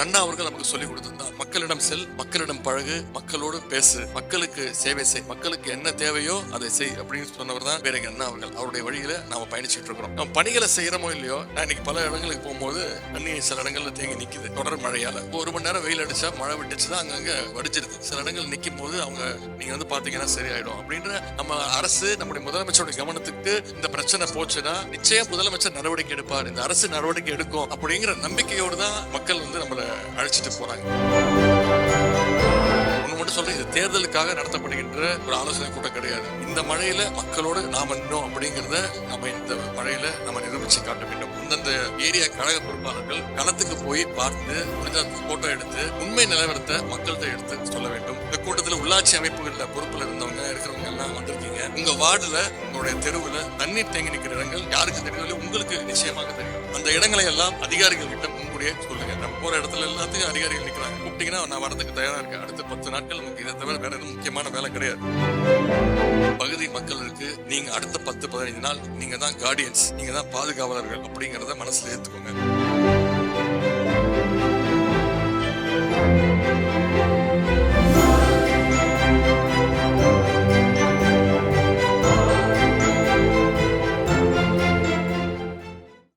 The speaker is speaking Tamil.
அண்ணா அவர்கள் நமக்கு சொல்லிக் கொடுத்தது. மக்களிடம் செல் மக்களிடம் பழகு மக்களோடு பேசு மக்களுக்கு சேவை செய் மக்களுக்கு என்ன தேவையோ அதை செய் அப்படின்னு சொன்னவர் தான் பேரறிஞர் அண்ணா அவர்கள். அவருடைய வழியில நாம பயணிச்சுட்டு இருக்கிறோம். நம்ம பணிகளை செய்யறோமோ இல்லையோ நான் இன்னைக்கு பல இடங்களுக்கு போகும்போது தண்ணி சில இடங்கள்ல தேங்கி நிக்குது. தொடர் மழையால. ஒரு மணி நேரம் வெயில் அடிச்சா மழை விட்டுச்சுன்னா அங்கங்க வடிச்சிருது சில இடங்கள் நிக்கும் போது அவங்க நீங்க வந்து பாத்தீங்கன்னா சரியாயிடும். அப்படின்ற நம்ம அரசு நம்முடைய முதலமைச்சருடைய கவனத்துக்கு இந்த பிரச்சனை போச்சுன்னா நிச்சயம் முதலமைச்சர் நடவடிக்கை எடுப்பார். இந்த அரசு நடவடிக்கை எடுக்கும் அப்படிங்கிற நம்பிக்கையோடு தான் மக்கள் வந்து நம்மளை அழைச்சிட்டு போறாங்க. மட்டும் இது தேர்தலுக்காக நடத்தப்படுகின்ற ஒரு ஆலோசனை கூட்டம் கிடையாது. இந்த மழையில மக்களோடு நாம இன்னும் அப்படிங்கறத நம்ம இந்த மழையில நம்ம நிரூபிச்சு காட்ட வேண்டும். இந்தந்த ஏரியா கழக பொறுப்பாளர்கள் களத்துக்கு போய் பார்த்து முடிஞ்ச போட்டோ எடுத்து உண்மை நிலவரத்தை மக்கள்கிட்ட எடுத்து சொல்ல வேண்டும். இந்த கூட்டத்தில் உள்ளாட்சி அமைப்புகள்ல பொறுப்புல இருந்தவங்க இருக்கிறவங்க எல்லாம் வந்திருக்கீங்க. உங்க வார்டுல உங்களுடைய தெருவுல தண்ணீர் தேங்கி நிற்கிற இடங்கள் யாருக்கு தெரியவில்லை உங்களுக்கு நிச்சயமாக தெரியும். அந்த இடங்களை எல்லாம் அதிகாரிகள் கிட்ட முன்கூடியே சொல்லுங்க நம்ம போற இடத்துல எல்லாத்தையும் அதிகாரிகள் நிக்கிறாங்க. கூப்பிட்டீங்கன்னா நான் வரதுக்கு தயாரா இருக்கேன். அடுத்த பத்து நாட்கள் நமக்கு இதை தவிர வேற எதுவும் முக்கியமான வேலை கிடையாது. பகுதி மக்களுக்கு நீங்க அடுத்த பத்து பதினைந்து நாள் நீங்க தான் கார்டியன்ஸ் நீங்க தான் பாதுகாவலர்கள் அப்படிங்கறத மனசுல ஏத்துக்கோங்க.